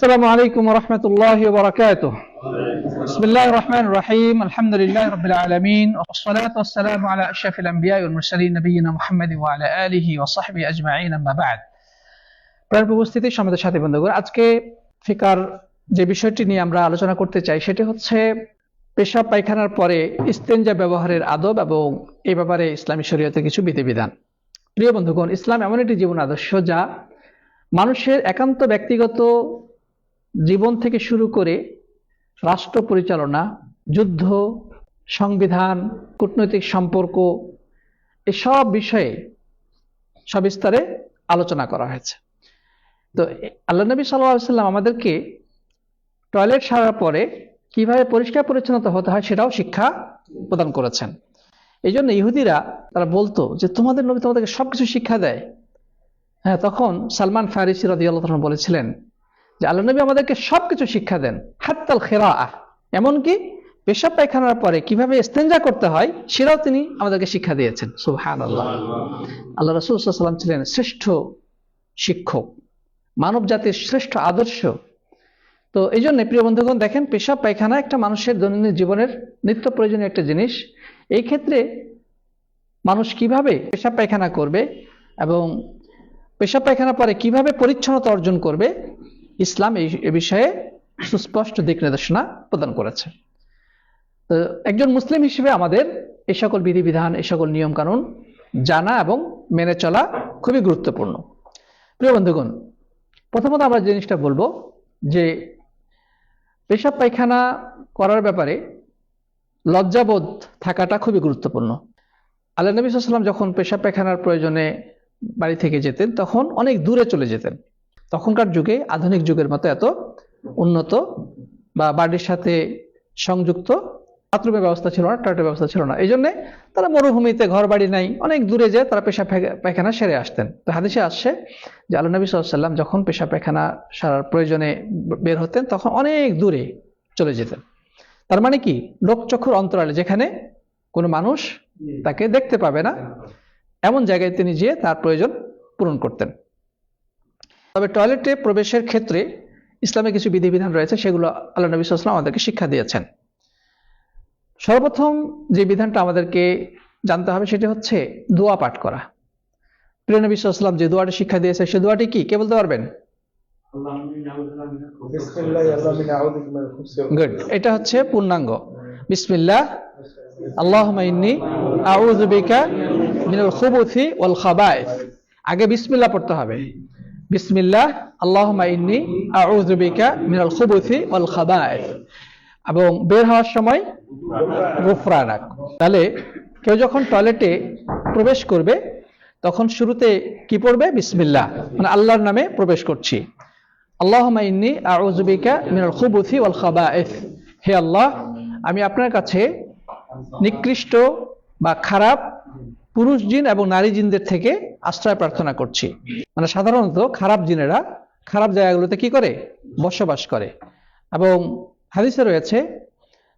السلام عليكم ورحمة الله وبركاته بسم الله الرحمن الرحيم الحمد لله رب العالمين والصلاة والسلام على أشرف الأنبياء والمرسلين نبينا محمد وعلى آله وصحبه أجمعين أما بعد প্রাণ উপস্থিতি সমাজের সাথে বন্ধুগণ আজকে ফিকার যে বিষয়টি নিয়ে আমরা আলোচনা করতে চাই সেটি হচ্ছে পেশাব পায়খানার পরে ইস্তেঞ্জা ব্যবহারের আদব এবং এই ব্যাপারে ইসলামী শরীয়তে কিছু বিধিবিধান প্রিয় বন্ধুগণ ইসলাম এমন একটি জীবন আদর্শ যা মানুষের একান্ত ব্যক্তিগত জীবন থেকে শুরু করে রাষ্ট্র পরিচালনা, যুদ্ধ, সংবিধান, কূটনৈতিক সম্পর্ক, এসব বিষয়ে সবিস্তারে আলোচনা করা হয়েছে। তো আল্লাহ নবী সাল্লাম আমাদেরকে টয়লেট সারার পরে কীভাবে পরিষ্কার পরিচ্ছন্নতা হতে হয় সেটাও শিক্ষা প্রদান করেছেন। এই জন্য ইহুদিরা তারা বলতো যে, তোমাদের নবী তোমাদেরকে সবকিছু শিক্ষা দেয়। হ্যাঁ তখন সালমান ফারিসি রাদিয়াল্লাহু তাআলা বলেছিলেন যে আল্লাহ নবী আমাদেরকে সবকিছু শিক্ষা দেন, হাত্তাল খেরা আহ এমনকি পেশাব পায়খানার পরে কীভাবে ইস্তেঞ্জা করতে হয়, সেটাও তিনি আমাদেরকে শিক্ষা দিয়েছেন। সুবহান আল্লাহ আল্লাহ রসুল সাল্লাম ছিলেন শ্রেষ্ঠ শিক্ষক, মানব জাতির শ্রেষ্ঠ আদর্শ। তো এই জন্য, প্রিয় বন্ধুগণ, দেখেন, পেশাব পায়খানা একটা মানুষের দৈনন্দিন জীবনের নিত্য প্রয়োজনীয় একটা জিনিস। এই ক্ষেত্রে মানুষ কীভাবে পেশাব পায়খানা করবে এবং পেশাব পায়খানা পরে কীভাবে পরিচ্ছন্নতা অর্জন করবে ইসলাম এই বিষয়ে সুস্পষ্ট দিক নির্দেশনা প্রদান করেছে। তো একজন মুসলিম হিসেবে আমাদের এই সকল বিধিবিধান এই সকল নিয়ম কানুন জানা এবং মেনে চলা খুবই গুরুত্বপূর্ণ। প্রিয় বন্ধুগণ, প্রথমত আমরা জিনিসটা বলব যে পেশাব পায়খানা করার ব্যাপারে লজ্জাবোধ থাকাটা খুবই গুরুত্বপূর্ণ। আল্লাহ নবী সাল্লাম যখন পেশাব পায়খানার প্রয়োজনে বাড়ি থেকে যেতেন, তখন অনেক দূরে চলে যেতেন। তখনকার যুগে, আধুনিক যুগের মতো এত উন্নত বা বাড়ির সাথে সংযুক্ত বাথরুমের ব্যবস্থা ছিল না, টয়লেটের ব্যবস্থা ছিল না। এই জন্য তারা মরুভূমিতে ঘর বাড়ি নাই। অনেক দূরে যেয়ে তারা পেশা পায়খানা সেরে আসতেন। তো হাদিসে আসছে যে আল্লাহ নবী সাল্লাম যখন পেশা পায়খানা সারার প্রয়োজনে বের হতেন, তখন অনেক দূরে চলে যেতেন। তার মানে কি? লোকচক্ষুর অন্তরালে যেখানে কোনো মানুষ তাকে দেখতে পাবে না, এমন জায়গায় তিনি যেয়ে তার প্রয়োজন পূরণ করতেন। তবে টয়লেটে প্রবেশের ক্ষেত্রে ইসলামে কিছু বিধিবিধান রয়েছে সেগুলো আল্লাহ নবী সাল্লাম আমাদেরকে শিক্ষা দিয়েছেন। সর্বপ্রথম যে বিধানটা আমাদেরকে জানতে হবে সেটি হচ্ছে দোয়া পাঠ করা। প্রিয় নবী সাল্লাম যে দোয়াটি শিক্ষা দিয়েছে সে দোয়াটি কি? কে বলতে পারবেন? গুড এটা হচ্ছে পূর্ণাঙ্গ। বিসমিল্লাহ আল্লাহ ইন্নী আউযু বিকা মিনাল খুবুথি ওয়াল খাবায়েথ আগে বিসমিল্লাহ পড়তে হবে। বিসমিল্লাহ, আল্লাহুম্মা ইন্নী আউযু বিকা মিনাল খুবুথি ওয়াল খাবায়েথ এবং বের হওয়ার সময় গুফরানাক। তাহলে কেউ যখন টয়লেটে প্রবেশ করবে, তখন শুরুতে কি পড়বে? বিসমিল্লাহ। মানে আল্লাহর নামে প্রবেশ করছি। আল্লাহুম্মা ইন্নী আউযু বিকা মিনাল খুবুথি ওয়াল খাবায়েথ হে আল্লাহ, আমি আপনার কাছে নিকৃষ্ট বা খারাপ পুরুষ জিন এবং নারী জিনদের থেকে আশ্রয় প্রার্থনা করছি। মানে সাধারণত খারাপ জিনেরা খারাপ জায়গাগুলোতে কি করে? বসবাস করে। এবং হাদিসে রয়েছে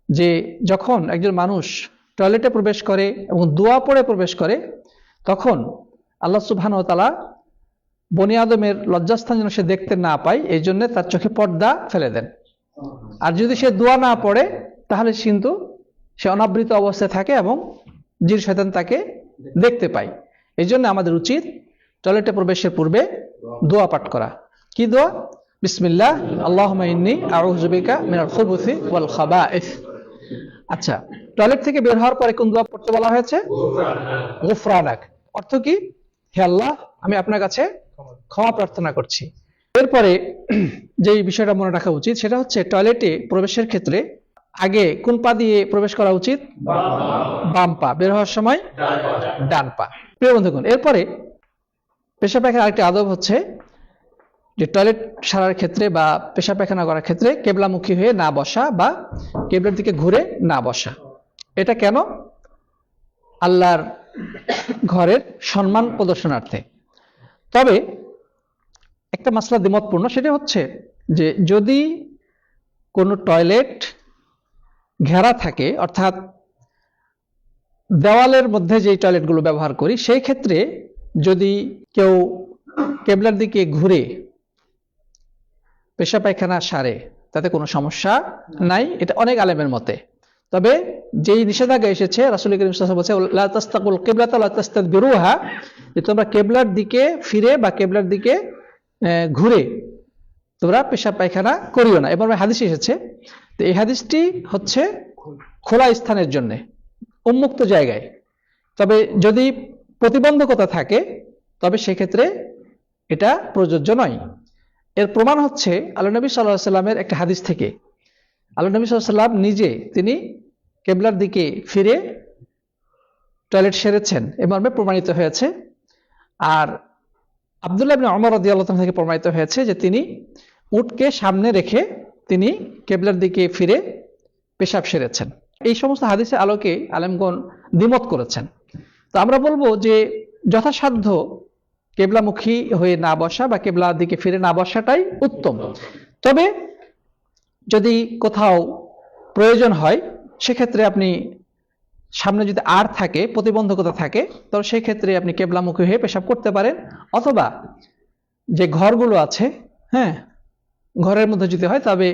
যে যখন একজন মানুষ টয়লেটে প্রবেশ করে এবং দোয়া পড়ে প্রবেশ করে, তখন আল্লাহ সুবহান তালা বনি আদমের লজ্জাস্থান যেন সে দেখতে না পায়, এই জন্য তার চোখে পর্দা ফেলে দেন। আর যদি সে দোয়া না পড়ে, তাহলে কিন্তু সে অনাবৃত অবস্থায় থাকে এবং জির শয়তান তাকে দেখতে পাই। এই জন্য আমাদের উচিত টয়লেটে প্রবেশের পূর্বে দোয়া পাঠ করা। কি দোয়া? ওয়াল খাবাইথ আচ্ছা টয়লেট থেকে বের হওয়ার পরে কোন দোয়া পড়তে বলা হয়েছে? অর্থ কি? হে আল্লাহ, আমি আপনার কাছে ক্ষমা প্রার্থনা করছি। এরপরে যেই বিষয়টা মনে রাখা উচিত সেটা হচ্ছে টয়লেটে প্রবেশের ক্ষেত্রে আগে কোন পা দিয়ে প্রবেশ করা উচিত? বাম পা। বের হওয়ার সময় ডান পা। প্রিয় বন্ধুগণ, এরপরে পেশা পায়খানা আরেকটি আদব হচ্ছে যে টয়লেট সারার ক্ষেত্রে বা পেশা পায়খানা করার ক্ষেত্রে কেবলামুখী হয়ে না বসা বা কেবলার দিকে ঘুরে না বসা। এটা কেন? আল্লাহর ঘরের সম্মান প্রদর্শনার্থে। তবে একটা মাসলা দ্বিমতপূর্ণ, সেটা হচ্ছে যে যদি কোনো টয়লেট ঘেরা থাকে, অর্থাৎ দেওয়ালের মধ্যে যেই টয়লেটগুলো ব্যবহার করি, সেই ক্ষেত্রে যদি কেউ কেবলার দিকে ঘুরে পেশা পায়খানা সারে, তাতে কোনো সমস্যা নাই। এটা অনেক আলেমের মতে। তবে যেই নিষেধাজ্ঞা এসেছে, রাসুল করিম বলছে লা তাস্তাকুল কিবলাতা লা যে তোমরা কেবলার দিকে ফিরে বা কেবলার দিকে ঘুরে তোমরা পেশাব পায়খানা করিও না। এবার হাদিস এসেছে তো এই হাদিসটি হচ্ছে খোলা স্থানের জন্য, উন্মুক্ত জায়গায়। তবে যদি প্রতিবন্ধকতা থাকে, তবে সেক্ষেত্রে এটা প্রযোজ্য নয়। এর প্রমাণ হচ্ছে আল্লাহ নবী সাল্লাহ সাল্লামের একটা হাদিস থেকে। আল্লাহ নবী সাল্লাম নিজে তিনি কেবলার দিকে ফিরে টয়লেট সেরেছেন, এ মর্মে প্রমাণিত হয়েছে। আর আবদুল্লাহ ইবনে রাদিয়াল্লাহু তাআলা থেকে প্রমাণিত হয়েছে যে তিনি উটকে সামনে রেখে তিনি কেবলার দিকে ফিরে পেশাব সেরেছেন। এই সমস্ত হাদিসের আলোকে আলেমগণ দ্বিমত করেছেন। তো আমরা বলব যে যথাসাধ্য কেবলামুখী হয়ে না বসা বা কেবলার দিকে ফিরে না বসাটাই উত্তম। তবে যদি কোথাও প্রয়োজন হয়, সেক্ষেত্রে আপনি সামনে যদি আর থাকে, প্রতিবন্ধকতা থাকে, তো সেই ক্ষেত্রে আপনি কেবলামুখী হয়ে পেশাব করতে পারেন। অথবা যে ঘরগুলো আছে হ্যাঁ ঘরের মধ্যে যদি হয় তবে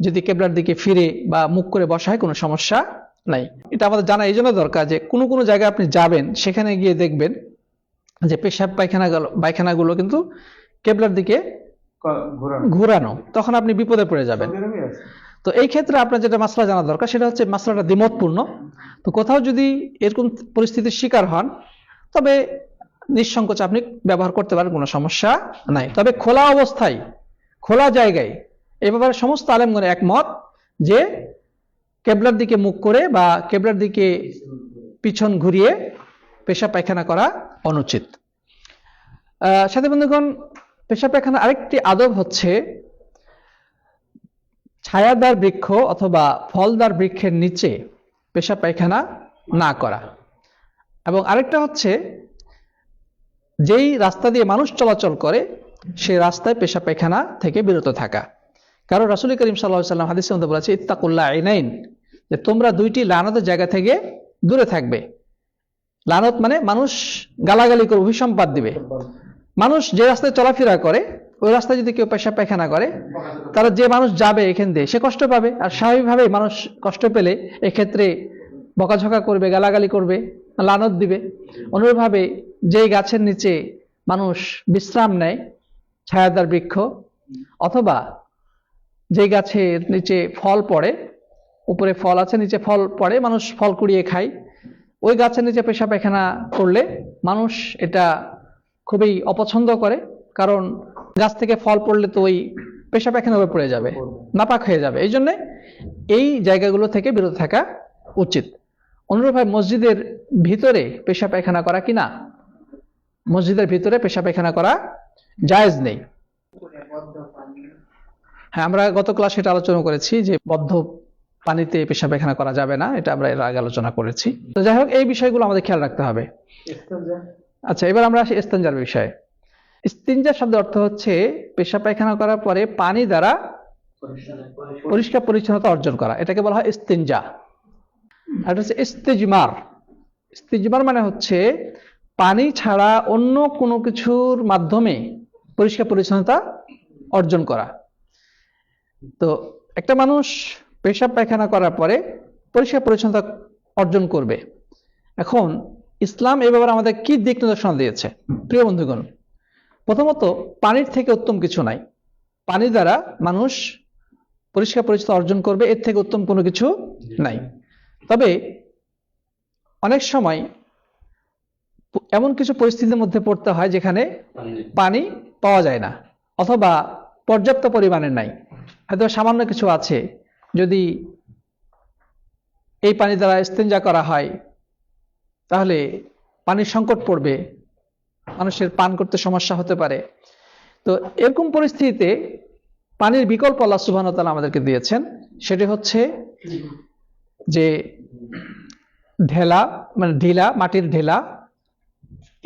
যদি কেবলার দিকে ফিরে বা মুখ করে বসা হয় কোনো সমস্যা নাই। এটা আমাদের জানা এই জন্য দরকার যে কোনো কোনো জায়গায় আপনি যাবেন সেখানে গিয়ে দেখবেন যে পেশাব পায়খানা পায়খানাগুলো কিন্তু কেবলার দিকে ঘোরানো। তখন আপনি বিপদে পড়ে যাবেন। তো এই ক্ষেত্রে আপনার যেটা মাসলা জানা দরকার সেটা হচ্ছে মাসলাটা দ্বিমতপূর্ণ। তো কোথাও যদি এরকম পরিস্থিতির শিকার হন তবে নিঃসংকোচে আপনি ব্যবহার করতে পারেন কোনো সমস্যা নাই। তবে খোলা অবস্থায় খোলা জায়গায়। এ ব্যাপারে সমস্ত আলেমগণে একমত যে কেবলার দিকে মুখ করে বা কেবলার দিকে পিছন ঘুরিয়ে পেশা পায়খানা করা অনুচিত। সাথী বন্ধুগণ পেশা পায়খানা আরেকটি আদব হচ্ছে ছায়াদার বৃক্ষ অথবা ফলদার বৃক্ষের নিচে পেশা পায়খানা না করা। এবং আরেকটা হচ্ছে, যেই রাস্তা দিয়ে মানুষ চলাচল করে সেই রাস্তায় পেশা পায়খানা থেকে বিরত থাকা। কারণ রাসুল করিম সাল্লাহ সাল্লাম হাদিসের মধ্যে বলেছে ইত্তাকুল্লাহ আইনাইন যে তোমরা দুইটি লানতের জায়গা থেকে দূরে থাকবে। লানত মানে মানুষ গালাগালি করে অভিসম্পাদ দিবে। মানুষ যে রাস্তায় চলাফেরা করে, ওই রাস্তায় যদি কেউ পেশা পায়খানা করে, তারা যে মানুষ যাবে এখান দিয়ে, সে কষ্ট পাবে। আর স্বাভাবিকভাবে মানুষ কষ্ট পেলে এক্ষেত্রে বকাঝকা করবে, গালাগালি করবে, লানত দিবে। অনুরূপভাবে যেই গাছের নিচে মানুষ বিশ্রাম নেয় ছায়াদার বৃক্ষ অথবা যেই গাছের নিচে ফল পড়ে, উপরে ফল আছে, নিচে ফল পড়ে, মানুষ ফল কুড়িয়ে খায়। ওই গাছের নিচে পেশা পায়খানা করলে মানুষ এটা খুবই অপছন্দ করে, কারণ গাছ থেকে ফল পড়লে তো ওই পেশা পায়খানা হয়ে পড়ে যাবে, নাপাক হয়ে যাবে। এই জন্যে এই জায়গাগুলো থেকে বিরত থাকা উচিত। অনুরূপভাবে মসজিদের ভিতরে পেশা পায়খানা করা কি না? মসজিদের ভিতরে পেশা পায়খানা করা জায়েজ নেই। হ্যাঁ আমরা গত ক্লাসে এটা আলোচনা করেছি যে বদ্ধ পানিতে পেশা পায়খানা করা যাবে না এটা আমরা এর আগে আলোচনা করেছি। তো যাই হোক এই বিষয়গুলো আমাদের খেয়াল রাখতে হবে। আচ্ছা এবার আমরা আসি ইস্তেঞ্জার বিষয়ে। ইস্তিনজা শব্দের অর্থ হচ্ছে পেশা পায়খানা করার পরে পানি দ্বারা পরিষ্কার পরিচ্ছন্নতা অর্জন করা। এটাকে বলা হয় ইস্তিনজা আর এটা হচ্ছে ইস্তেজমার। ইস্তেজমার মানে হচ্ছে পানি ছাড়া অন্য কোনো কিছুর মাধ্যমে পরিষ্কার পরিচ্ছন্নতা অর্জন করা। তো একটা মানুষ পেশাব পায়খানা করার পরে পরিষ্কার পরিচ্ছন্নতা অর্জন করবে। এখন ইসলাম এ ব্যাপারে আমাদের কি দিক নির্দেশনা দিয়েছে? প্রিয় বন্ধুগণ প্রথমত পানির থেকে উত্তম কিছু নাই। পানি দ্বারা মানুষ পরিষ্কার পরিচ্ছন্ন অর্জন করবে এর থেকে উত্তম কোনো কিছু নাই। তবে অনেক সময় এমন কিছু পরিস্থিতির মধ্যে পড়তে হয় যেখানে পানি পাওয়া যায় না, অথবা পর্যাপ্ত পরিমাণে নাই। হয়তো সামান্য কিছু আছে, যদি এই পানি দ্বারা ইস্তেঞ্জা করা হয়, তাহলে পানির সংকট পড়বে, মানুষের পান করতে সমস্যা হতে পারে। তো এরকম পরিস্থিতিতে পানির বিকল্প আল্লাহ ওয়া আমাদেরকে দিয়েছেন, সেটি হচ্ছে যে ঢেলা মানে ঢিলা, মাটির ঢেলা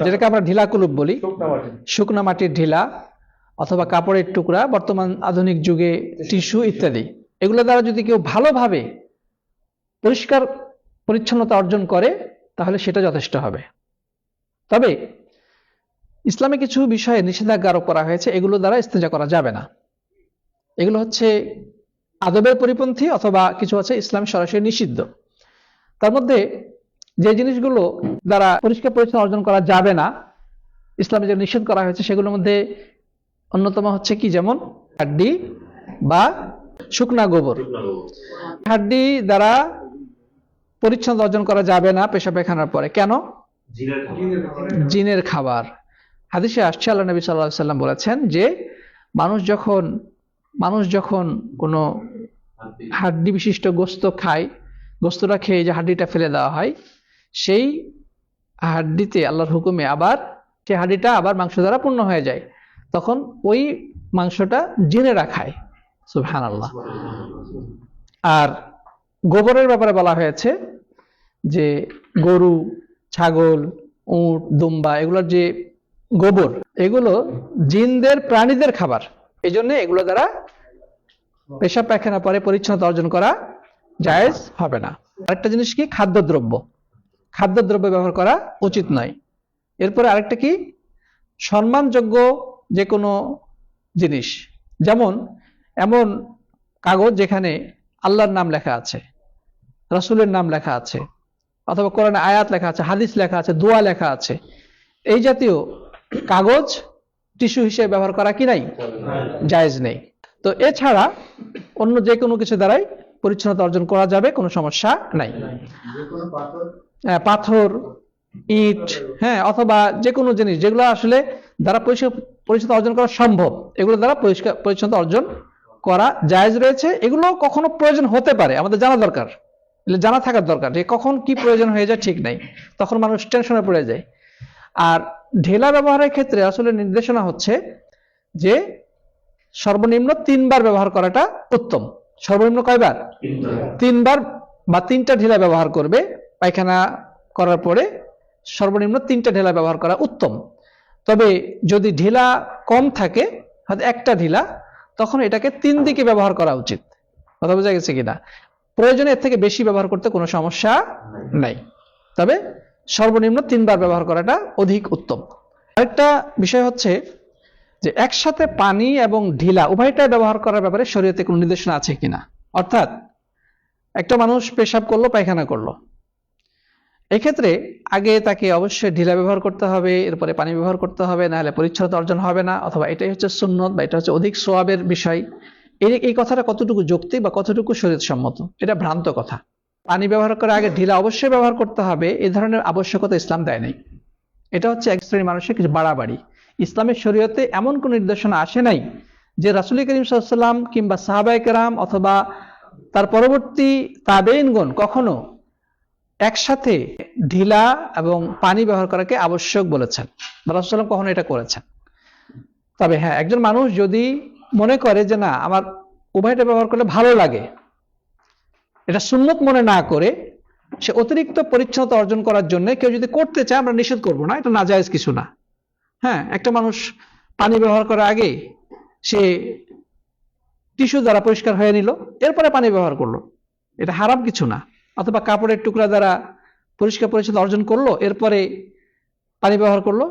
যেটাকে আমরা ঢিলা কুলুপ বলি। শুকনো মাটির ঢিলা অথবা কাপড়ের টুকরা বর্তমান আধুনিক যুগে টিস্যু ইত্যাদি। এগুলো দ্বারা যদি কেউ ভালোভাবে পরিষ্কার পরিচ্ছন্নতা অর্জন করে তাহলে সেটা যথেষ্ট হবে। তবে ইসলামে কিছু বিষয়ে নিষেধাজ্ঞা আরোপ করা হয়েছে এগুলো দ্বারা ইস্তেজা করা যাবে না। এগুলো হচ্ছে আদবের পরিপন্থী অথবা কিছু আছে ইসলাম সরাসরি নিষিদ্ধ। তার মধ্যে যে জিনিসগুলো দ্বারা পরিষ্কার পরিচ্ছন্ন অর্জন করা যাবে না, ইসলামে যে নিষেধ করা হয়েছে, সেগুলোর মধ্যে অন্যতম হচ্ছে কি যেমন? হাড্ডি বা শুকনা গোবর। হাড্ডি দ্বারা পরিচ্ছন্ন অর্জন করা যাবে না পেশা পেখানার পরে। কেন? জিনের খাবার। হাদিসে আসছে, আল্লাহ নবী সাল্লাহ সাল্লাম বলেছেন যে, মানুষ যখন মানুষ যখন কোনো হাড্ডি বিশিষ্ট গোস্ত খায়, গোস্তটা খেয়ে যে হাড্ডিটা ফেলে দেওয়া হয় সেই হাড্ডিতে, আল্লাহর হুকুমে আবার সেই হাড্ডিটা আবার মাংস দ্বারা পূর্ণ হয়ে যায়। তখন ওই মাংসটা জিনেরা খায় সুবহান আল্লাহ আর গোবরের ব্যাপারে বলা হয়েছে যে গরু, ছাগল, উট, দুম্বা এগুলোর যে গোবর, এগুলো জিনদের, প্রাণীদের খাবার। এই জন্য এগুলো দ্বারা পেশাব পায়খানা পরে পরিচ্ছন্নতা অর্জন করা জায়েজ হবে না। আরেকটা জিনিস কি? খাদ্যদ্রব্য। খাদ্যদ্রব্য ব্যবহার করা উচিত নয়। এরপরে আরেকটা কি? সম্মানযোগ্য যে কোনো জিনিস। যেমন, এমন কাগজ যেখানে আল্লাহর নাম লেখা আছে, রাসূলের নাম লেখা আছে, অথবা কোরআনে আয়াত লেখা আছে, হাদিস লেখা আছে, দোয়া লেখা আছে। এই জাতীয় কাগজ টিস্যু হিসেবে ব্যবহার করা কি নাই? জায়েজ নেই। তো এছাড়া অন্য যে কোনো কিছু দ্বারাই পরিচ্ছন্নতা অর্জন করা যাবে, কোনো সমস্যা নাই। পাথর ইট হ্যাঁ অথবা যে কোনো জিনিস যেগুলো আসলে দ্বারা পরিচ্ছন্ন অর্জন করা সম্ভব এগুলো দ্বারা পরিষ্কার পরিচ্ছন্নতা অর্জন করা জায়েজ রয়েছে। এগুলো কখনো প্রয়োজন হতে পারে আমাদের জানা দরকার। জানা থাকার দরকার যে কখন কি প্রয়োজন হয়ে যায় ঠিক নাই তখন মানুষ টেনশনে পড়ে যায়। আর ঢেলা ব্যবহারের ক্ষেত্রে আসলে নির্দেশনা হচ্ছে যে সর্বনিম্ন তিনবার ব্যবহার করাটা উত্তম। সর্বনিম্ন কয়বার? তিনবার বা তিনটা ঢেলা ব্যবহার করবে। পায়খানা করার পরে সর্বনিম্ন তিনটা ঢেলা ব্যবহার করা উত্তম। তবে যদি ঢিলা কম থাকে হয়তো একটা ঢিলা, তখন এটাকে তিন দিকে ব্যবহার করা উচিত। কথা বোঝা গেছে কিনা? প্রয়োজনে এর থেকে বেশি ব্যবহার করতে কোনো সমস্যা নাই। তবে সর্বনিম্ন তিনবার ব্যবহার করাটা অধিক উত্তম। আরেকটা বিষয় হচ্ছে যে একসাথে পানি এবং ঢিলা উভয়টাই ব্যবহার করার ব্যাপারে শরীয়তে কোনো নির্দেশনা আছে কিনা? অর্থাৎ একটা মানুষ পেশাব করল, পায়খানা করল। এক্ষেত্রে আগে তাকে অবশ্যই ঢিলা ব্যবহার করতে হবে, এরপরে পানি ব্যবহার করতে হবে, নাহলে পরিচ্ছন্নতা অর্জন হবে না, অথবা এটাই হচ্ছে সুন্নত বা এটা হচ্ছে অধিক সোয়াবের বিষয়। এই এই কথাটা কতটুকু যুক্তি বা কতটুকু সম্মত এটা ভ্রান্ত কথা। পানি ব্যবহার করার আগে ঢিলা অবশ্যই ব্যবহার করতে হবে, এ ধরনের আবশ্যকতা ইসলাম দেয় নাই। এটা হচ্ছে এক শ্রেণির মানুষের কিছু বাড়াবাড়ি। ইসলামের শরীয়তে এমন কোন নির্দেশনা আসে নাই যে রাসুল করিম সাল্লাম কিংবা সাহাবাই কেরাম অথবা তার পরবর্তী তাবেইনগণ কখনো একসাথে ঢিলা এবং পানি ব্যবহার করাকে আবশ্যক বলেছেন। রাসুল্লাম কখনো এটা করেছেন। তবে হ্যাঁ একজন মানুষ যদি মনে করে যে না, আমার উভয়টা ব্যবহার করলে ভালো লাগে, এটা সুন্নত মনে না করে, সে অতিরিক্ত পরিচ্ছন্নতা অর্জন করার জন্য কেউ যদি করতে চায়, আমরা নিষেধ করব না, এটা নাজায়েজ কিছু না। হ্যাঁ একটা মানুষ পানি ব্যবহার করার আগে সে টিস্যু দ্বারা পরিষ্কার হয়ে নিল, এরপরে পানি ব্যবহার করল, এটা হারাম কিছু না। অথবা কাপড়ের টুকরা দ্বারা পরিষ্কার পরিচ্ছন্ন অর্জন করল, এরপরে পানি ব্যবহার করল,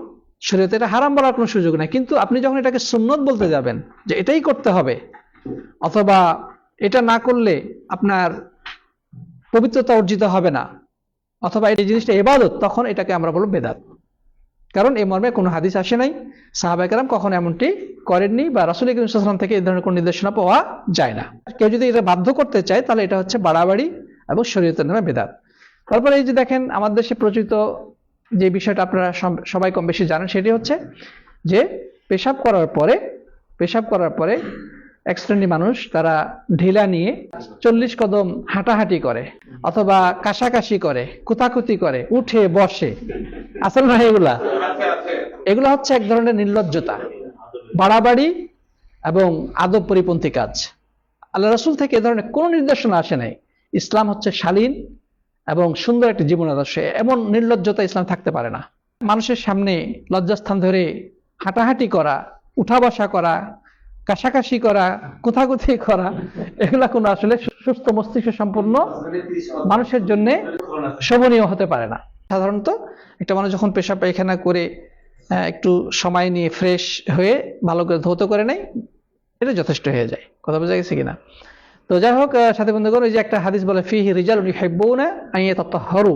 শরীয়তে এটা হারাম বলার কোনো সুযোগ নাই। কিন্তু আপনি যখন এটাকে সুন্নত বলতে যাবেন, যে এটাই করতে হবে, অথবা এটা না করলে আপনার পবিত্রতা অর্জিত হবে না, অথবা এই জিনিসটা এবাদত, তখন এটাকে আমরা বলব বেদাত। কারণ এই মর্মে কোনো হাদিস আসে নাই। সাহাবাহাম কখন এমনটি করেননি বা রাসুল ইসলাম থেকে এই ধরনের কোনো নির্দেশনা পাওয়া যায় না। কেউ যদি এটা বাধ্য করতে চায়, তাহলে এটা হচ্ছে বাড়াবাড়ি এবং শরীয়তের নামে বেদাত। তারপরে এই যে দেখেন, আমাদের দেশে প্রচলিত যে বিষয়টা আপনারা সব- সবাই কম বেশি জানেন, সেটি হচ্ছে যে পেশাব করার পরে, পেশাব করার পরে এক শ্রেণির মানুষ তারা ঢিলা নিয়ে চল্লিশ কদম হাঁটাহাঁটি করে, অথবা কাশাকাশি করে, কুতাকুতি করে, উঠে বসে। আসল না এগুলা? এগুলো হচ্ছে এক ধরনের নির্লজ্জতা, বাড়াবাড়ি এবং আদব পরিপন্থী কাজ। আল্লাহ রসুল থেকে এ ধরনের কোনো নির্দেশনা আসে নাই। ইসলাম হচ্ছে শালীন এবং সুন্দর একটি জীবন আদর্শ। এমন নির্লজ্জতা ইসলাম থাকতে পারে না। মানুষের সামনে লজ্জাস্থান ধরে হাঁটাহাঁটি করা, উঠা বসা করা, কাশাকাশি করা কোথাকুথি করা, এগুলা কোনো আসলে সুস্থ মস্তিষ্ক সম্পূর্ণ মানুষের জন্য শোভনীয় হতে পারে না। সাধারণত একটা মানুষ যখন পেশা পায়খানা করে একটু সময় নিয়ে ফ্রেশ হয়ে ভালো করে ধৌত করে নেয়, এটা যথেষ্ট হয়ে যায়। কথা বোঝা গেছে কিনা? তো যাই হোক সাথী বন্ধুগণ ওই যে একটা হাদিস বলে, ফিহি রিজাল হেব্বৌনা আইয়ে তত্ত্বহরু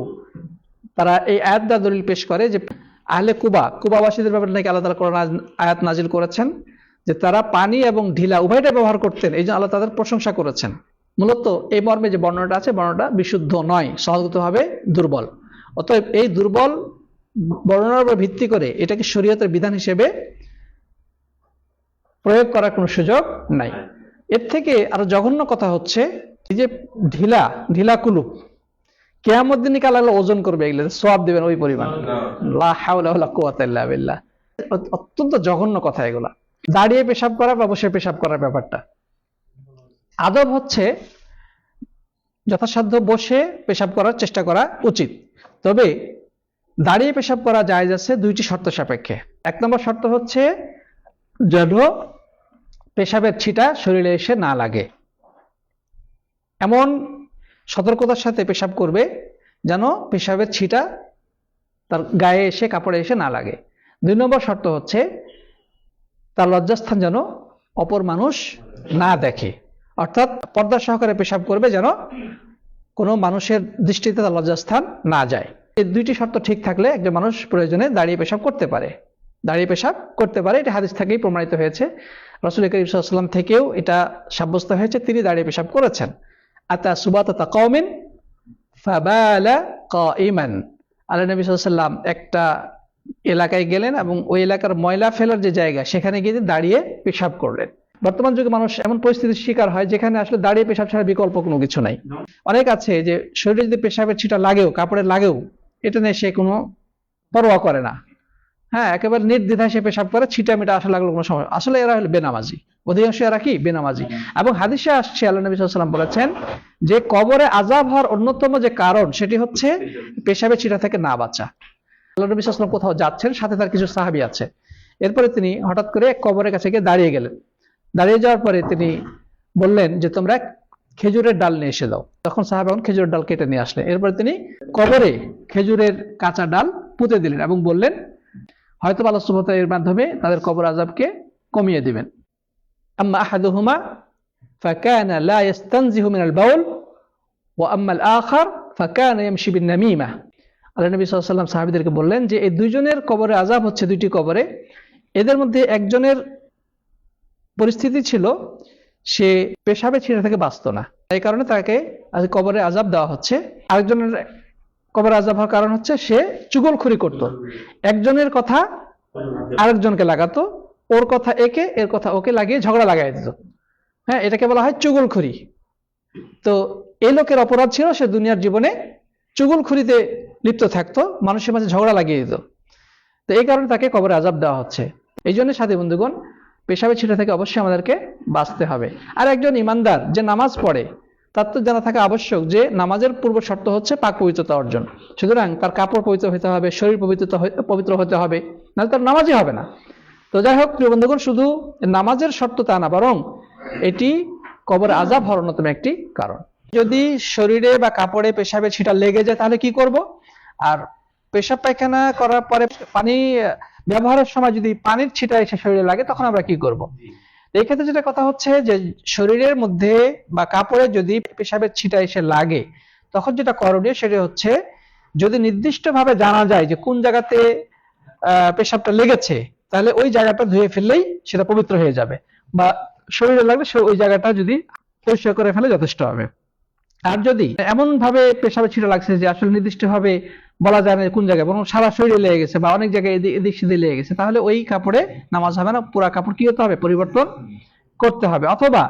তারা এই আয়াত দ্বারা দলিল পেশ করে যে আহলে কুবা, কুবাবাসীদের ব্যাপারে নাকি আল্লাহ তালা কোরআন আয়াত নাজিল করেছেন, যে তারা পানি এবং ঢিলা উভয়টা ব্যবহার করতেন, এই জন্য আল্লাহ তাদের প্রশংসা করেছেন। মূলত এই মর্মে যে বর্ণনাটা আছে, বর্ণনাটা বিশুদ্ধ নয়, সহজগতভাবে দুর্বল। অতএব এই দুর্বল বর্ণনার উপর ভিত্তি করে এটাকে শরীয়তের বিধান হিসেবে প্রয়োগ করার কোনো সুযোগ নাই। এর থেকে আরও জঘন্য কথা হচ্ছে এই যে ঢিলা ঢিলা কুলুপ কেয়ামত দিন কাল ওজন করবে এগুলো সব দেবেন ওই পরিমাণ। অত্যন্ত জঘন্য কথা এগুলা। দাঁড়িয়ে পেশাব করা বা বসে পেশাব করার ব্যাপারটা। আদব হচ্ছে যথাসাধ্য বসে পেশাব করার চেষ্টা করা উচিত। তবে দাঁড়িয়ে পেশাব করা যায় যাচ্ছে দুইটি শর্ত সাপেক্ষে। এক নম্বর শর্ত হচ্ছে যেন পেশাবের ছিটা শরীরে এসে না লাগে। এমন সতর্কতার সাথে পেশাব করবে যেন পেশাবের ছিটা তার গায়ে এসে, কাপড়ে এসে না লাগে। দুই নম্বর শর্ত হচ্ছে তার লজ্জাস্থান যেন অপর মানুষ না দেখে। অর্থাৎ পর্দা সহকারে পেশাব করবে যেন কোনো মানুষের দৃষ্টিতে তার লজ্জাস্থান না যায়। এই দুইটি শর্ত ঠিক থাকলে একজন মানুষ প্রয়োজনে দাঁড়িয়ে পেশাব করতে পারে। দাঁড়িয়ে পেশাব করতে পারে, এটা হাদিস থেকেই প্রমাণিত হয়েছে। রসুল করিম সাল্লাম থেকেও এটা সাব্যস্ত হয়েছে তিনি দাঁড়িয়ে পেশাব করেছেন। আতা সুবাত কওমিন ফাবালা কাইমান আল্লাহ নবী সাল্লাম একটা এলাকায় গেলেন এবং ওই এলাকার ময়লা ফেলার যে জায়গা সেখানে গিয়ে দাঁড়িয়ে পেশাব করলেন। বর্তমান যুগে মানুষ এমন পরিস্থিতির শিকার হয় যেখানে আসলে দাঁড়িয়ে পেশাব ছাড়া বিকল্প কোনো কিছু নাই। অনেক আছে যে শরীরে যদি পেশাবের ছিটা লাগেও কাপড়ে লাগেও এটা নিয়ে সে কোনো পরোয়া করে না। হ্যাঁ একেবারে নির্দ্বিধায় সে পেশাব করে ছিটা মিটা আসা লাগল কোনো সময়। আসলে এরা হলো বেনামাজি। অধিকাংশ এরা কি? বেনামাজি। এবং হাদিসে আসছে, আল্লাহ নবী সাল্লাম বলেছেন যে, কবরে আজাব হওয়ার অন্যতম যে কারণ, সেটি হচ্ছে পেশাবে ছিটা থেকে না বাঁচা। আল্লাহ নবী সাল্লাম কোথাও যাচ্ছেন, সাথে তার কিছু সাহাবি আছে। এরপরে তিনি হঠাৎ করে কবরের কাছে গিয়ে দাঁড়িয়ে গেলেন। দাঁড়িয়ে যাওয়ার পরে তিনি বললেন যে, তোমরা খেজুরের ডাল নিয়ে এসে দাও। তখন সাহাব এখন খেজুরের ডাল কেটে নিয়ে আসলেন। এরপরে তিনি কবরে খেজুরের কাঁচা ডাল পুঁতে দিলেন এবং বললেন হয়তো আল্লাহ সুবহানাহু এর মাধ্যমে তাদের কবর আজাবকে কমিয়ে দিবেন আম্মা আহাদুহুমা فكان لا يستنزه من البول واما الاخر فكان يمشي بالنميمه আল্লাহ নবী সাল্লাল্লাহু আলাইহি ওয়াসাল্লাম সাহাবীদেরকে বললেন যে এই দুইজনের কবরে আজাব হচ্ছে দুইটি কবরে এদের মধ্যে একজনের পরিস্থিতি ছিল সে পেশাবে ছিঁড়ে থেকে বাঁচত না এই কারণে তাকে আজ কবরে আজাব দেওয়া হচ্ছে আরেকজনের কবরে আজাব হওয়ার কারণ হচ্ছে সে চুগলখড়ি করত। একজনের কথা আরেকজনকে লাগাতো, ওর কথা একে, এর কথা ওকে লাগিয়ে ঝগড়া লাগাই দিত। হ্যাঁ এটাকে বলা হয় চুগলখড়ি তো এই লোকের অপরাধ ছিল, সে দুনিয়ার জীবনে চুগলখড়িতে লিপ্ত থাকতো, মানুষের মাঝে ঝগড়া লাগিয়ে দিত। তো এই কারণে তাকে কবরে আজাব দেওয়া হচ্ছে। এই জন্য সাথী বন্ধুগণ, পেশাবে ছিটা থেকে অবশ্যই আমাদেরকে বাঁচতে হবে। আর একজন ইমানদার যে নামাজ পড়ে তার তো জানা থাকা আবশ্যক যে নামাজের পূর্ব শর্ত হচ্ছে পাক পবিত্রতা অর্জন। সুতরাং তার কাপড় পবিত্র হতে হবে, শরীর পবিত্র পবিত্র হতে হবে, নাহলে তার নামাজই হবে না। তো যাই হোক, প্রিয় বন্ধুগণ, শুধু নামাজের শর্ত তা না, বরং এটি কবর আজাব হওয়ার অন্যতম একটি কারণ। যদি শরীরে বা কাপড়ে পেশাবে ছিটা লেগে যায়, তাহলে কি করব? আর পেশাব পায়খানা করার পরে পানি ব্যবহারের সময় যদি পানির ছিটা এসে শরীরে লাগে, তখন আমরা কি করব? এই ক্ষেত্রে যেটা কথা হচ্ছে যে শরীরের মধ্যে বা কাপড়ে যদি পেশাবের ছিটা এসে লাগে, তখন যেটা করণীয় সেটা হচ্ছে যদি নির্দিষ্টভাবে জানা যায় যে কোন জায়গাতে পেশাবটা লেগেছে, তাহলে ওই জায়গাটা ধুয়ে ফেললেই সেটা পবিত্র হয়ে যাবে বা শরীরে লাগলে সে ওই জায়গাটা যদি পরিষ্কার করে ফেলে যথেষ্ট হবে। আর যদি এমন ভাবে পেশাবে ছিটা লাগছে যে আসলে নির্দিষ্ট ভাবে বলা যায় না কোন জায়গায়, বরং সারা শরীরে লেগে গেছে বা অনেক জায়গায় এদিক সেদিক লেগে গেছে, তাহলে ওই কাপড়ে নামাজ হবে না, পুরা কাপড় কি হতে হবে? পরিবর্তন করতে হবে। অথবা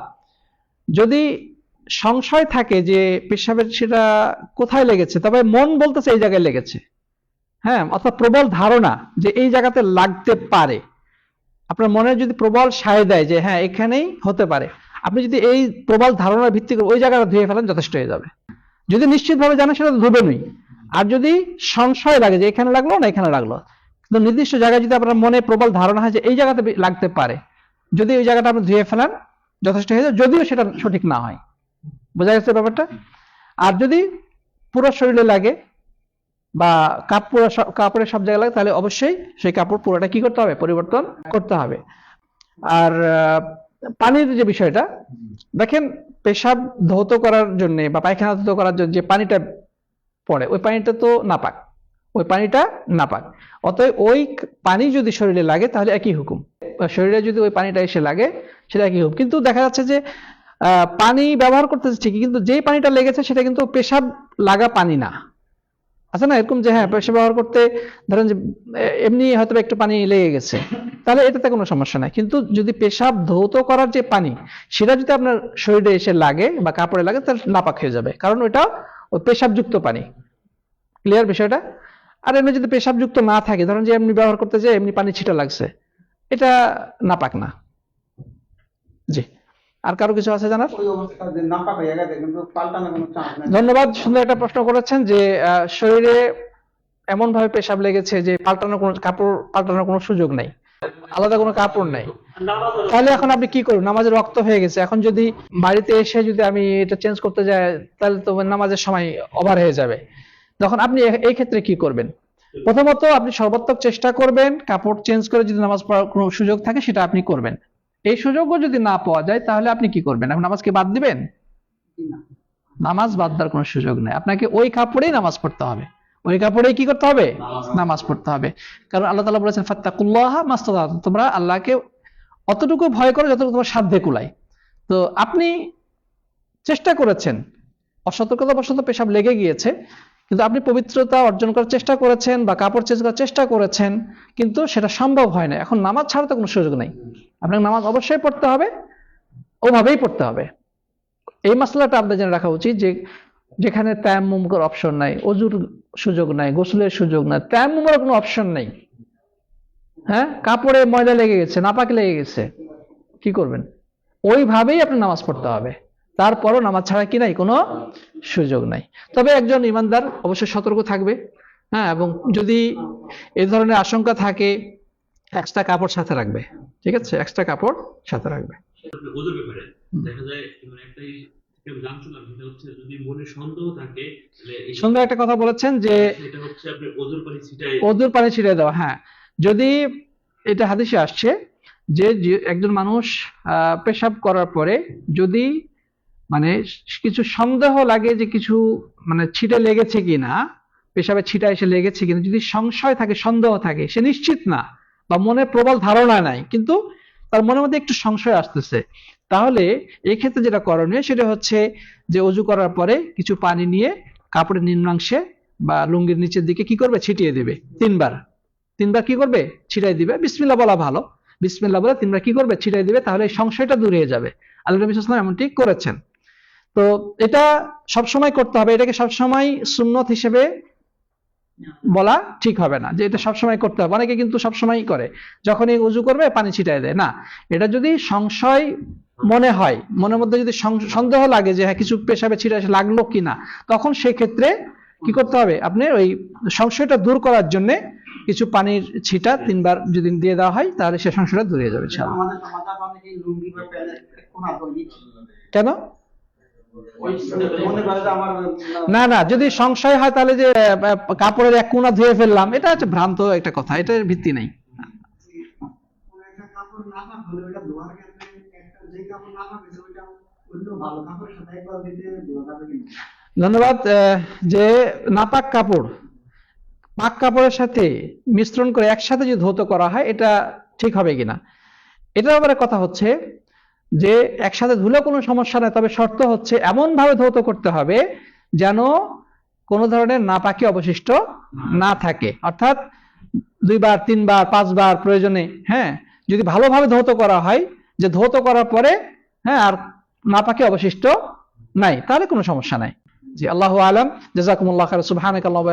যদি সংশয় থাকে যে পেশাবের সেটা কোথায় লেগেছে, তবে মন বলতেছে এই জায়গায় লেগেছে। হ্যাঁ অর্থাৎ প্রবল ধারণা যে এই জায়গাতে লাগতে পারে। আপনার মনে যদি প্রবল সায় দেয় যে হ্যাঁ এখানেই হতে পারে, আপনি যদি এই প্রবল ধারণার ভিত্তি করে ওই জায়গাটা ধুয়ে ফেলেন, যথেষ্ট হয়ে যাবে। যদি নিশ্চিতভাবে জানেন, সেটা ধুবে ধুবেনই আর যদি সংশয় লাগে যে এখানে লাগল না এখানে লাগল, কিন্তু নির্দিষ্ট জায়গায় যদি আপনার মনে প্রবল ধারণা হয় যে এই জায়গাতে লাগতে পারে, যদি ওই জায়গাটা আপনি ধুয়ে ফেলেন, যথেষ্ট হয়ে যায়, যদিও সেটা সঠিক না হয়। বোঝা গেছে ব্যাপারটা? আর যদি পুরো শরীরে লাগে বা কাপড় কাপড়ের সব জায়গায় লাগে, তাহলে অবশ্যই সেই কাপড় পুরোটা কি করতে হবে? পরিবর্তন করতে হবে। আর পানির যে বিষয়টা, দেখেন পেশাব ধৌত করার জন্য বা পায়খানা ধৌত করার জন্য যে পানিটা পড়ে, ওই পানিটা তো নাপাক, ওই পানিটা নাপাক। অতএব ওই পানি যদি শরীরে লাগে তাহলে একই হুকুম। শরীরে যদি ওই পানিটা এসে লাগে, সেটা একই হুকুম। কিন্তু দেখা যাচ্ছে যে পানি ব্যবহার করতেছে ঠিকই, কিন্তু যেই পানিটা লেগেছে সেটা কিন্তু পেশাব লাগা পানি না। আছে না এরকম যে হ্যাঁ পেশাব ব্যবহার করতে ধরেন যে এমনি হয়তো একটু পানি লেগে গেছে, তাহলে এটাতে কোনো সমস্যা নাই। কিন্তু যদি পেশাব ধৌত করার যে পানি, সেটা যদি আপনার শরীরে এসে লাগে বা কাপড়ে লাগে, তাহলে নাপাক হয়ে যাবে। কারণ ওটা ওই পেশাবযুক্ত পানি। ক্লিয়ার বিষয়টা? আর এমনি যদি পেশাবযুক্ত না থাকে, ধরেন যে এমনি ব্যবহার করতে যে এমনি পানি ছিটা লাগছে, এটা নাপাক না। জি। আর কারও কিছু আছে জানার? ধন্যবাদ, সুন্দর একটা প্রশ্ন করেছেন যে শরীরে এমন ভাবে পেশাব লেগেছে যে পাল্টানোর কোনো, কাপড় পাল্টানোর কোনো সুযোগ নাই। আলাদা কোনো কাপড় নাই। তাহলে এখন আপনি কি করুন নামাজের রক্ত হয়ে গেছে। এখন যদি বাড়িতে এসে যদি আমি এটা চেঞ্জ করতে যাই তাহলে তো নামাজের সময় ওভার হয়ে যাবে। তখন আপনি এই ক্ষেত্রে কি করবেন? প্রথমত আপনি সর্বাত্মক চেষ্টা করবেন কাপড় চেঞ্জ করে যদি নামাজ পড়ার কোনো সুযোগ থাকে সেটা আপনি করবেন। এই সুযোগও যদি না পাওয়া যায় তাহলে আপনি কি করবেন? এখন নামাজকে বাদ দিবেন? নামাজ বাদ দেওয়ার কোনো সুযোগ নেই। আপনাকে ওই কাপড়েই নামাজ পড়তে হবে। ওই কাপড়েই কি করতে হবে? নামাজ পড়তে হবে। কারণ আল্লাহ তাআলা বলেছেন ফাত্তাকুল্লাহ মাস্তাদাত। তোমরা আল্লাহকে অতটুকু ভয় করো যতটুকু তোমার সাধ্যে কুলায়। তো আপনি চেষ্টা করেছেন অসতর্কতা বশত পেশাব লেগে গিয়েছে কিন্তু আপনি পবিত্রতা অর্জন করার চেষ্টা করেছেন বা কাপড় চেঞ্জ করার চেষ্টা করেছেন কিন্তু সেটা সম্ভব হয় না। এখন নামাজ ছাড়া তো কোনো সুযোগ নেই। আপনাকে নামাজ অবশ্যই পড়তে হবে ওভাবেই পড়তে হবে। এই মশলাটা আপনাদের জেনে রাখা উচিত যে যেখানে তায়াম্মুম করার অপশন নাই, অজুর সুযোগ নাই, গোসলের সুযোগ নাই তায়াম্মুমের কোনো অপশন নেই। হ্যাঁ? কাপড়ে ময়লা লেগে গেছে, নাপাক লেগে গেছে, কি করবেন? ওইভাবেই আপনি নামাজ পড়তে হবে। তারপরও নামাজ ছাড়া কি নাই? কোনো সুযোগ নাই। তবে একজন ইমানদার অবশ্যই সতর্ক থাকবে হ্যাঁ? এবং যদি এ ধরনের আশঙ্কা থাকে এক্সট্রা কাপড় সাথে রাখবে। ঠিক আছে? এক্সট্রা কাপড় সাথে রাখবে। দেখা যায় মানে সুন্দর একটা কথা বলেছেন যে পানি ছিটাই দেওয়া হ্যাঁ। যদি এটা হাদিসে আসছে যে একজন মানুষ পেশাব করার পরে যদি মানে কিছু সন্দেহ লাগে যে কিছু মানে ছিটে লেগেছে কিনা পেশাবে ছিটা এসে লেগেছে কিনা যদি সংশয় থাকে সন্দেহ থাকে সে নিশ্চিত না বা মনে প্রবল ধারণা নাই কিন্তু তার মনের মধ্যে একটু সংশয় আসতেছে। তাহলে এই ক্ষেত্রে যেটা করণীয়, সেটা হচ্ছে যে অজু করার পরে কিছু পানি নিয়ে কাপড়ের নিম্নাংশে বা লুঙ্গির নিচের দিকে কি করবে? ছিটিয়ে দেবে। তিনবার। তিনবার কি করবে? ছিটাই দিবে। বিসমিল্লাহ বলা ভালো। বিসমিল্লাহ বলে তিনবার কি করবে? ছিটাই দিবে। তাহলে সংশয়টা দূরে হয়ে যাবে। আল্লাহ নবী আলাইহি এমনটি করেছেন। তো এটা সবসময় করতে হবে। এটাকে সবসময় সুন্নত হিসেবে বলা ঠিক হবে না যে এটা সবসময় করতে হবে। অনেকে কিন্তু সবসময় করে। যখনই উজু করবে পানি ছিটাই দেয়। না এটা যদি সংশয় মনে হয় মনের মধ্যে যদি সন্দেহ লাগে যে হ্যাঁ কিছু পেশাবে ছিটা লাগল কিনা তখন সেক্ষেত্রে কি করতে হবে? আপনি ওই সংশয়টা দূর করার জন্য কিছু পানির ছিটা তিনবার যদি দিয়ে দেওয়া হয় তাহলে সে সংশয়টা দূরে যাবে কোনা? না না, যদি সংশয় হয় তাহলে যে কাপড়ের এক কোনা ধুয়ে ফেললাম, এটা হচ্ছে ভ্রান্ত একটা কথা, এটার ভিত্তি নেই। ধন্যবাদ যে নাপাক কাপড়, পাক কাপড়ের সাথে মিশ্রণ করে একসাথে যদি ধৌত করা হয়, এটা ঠিক হবে কিনা? এটার ব্যাপারে কথা হচ্ছে যে একসাথে ধুলে কোনো সমস্যা নেই, তবে শর্ত হচ্ছে এমন ভাবে ধৌত করতে হবে যেন কোনো ধরনের নাপাকি অবশিষ্ট না থাকে। অর্থাৎ দুইবার, তিনবার, পাঁচবার প্রয়োজনে হ্যাঁ যদি ভালোভাবে ধৌত করা হয়, যে ধৌত করার পরে হ্যাঁ আর নাপাকি অবশিষ্ট নাই, তাহলে কোনো সমস্যা নাই। জি, আল্লাহু আলাম। জাযাকুমুল্লাহ খাইর সুবহানাকাল্লাহু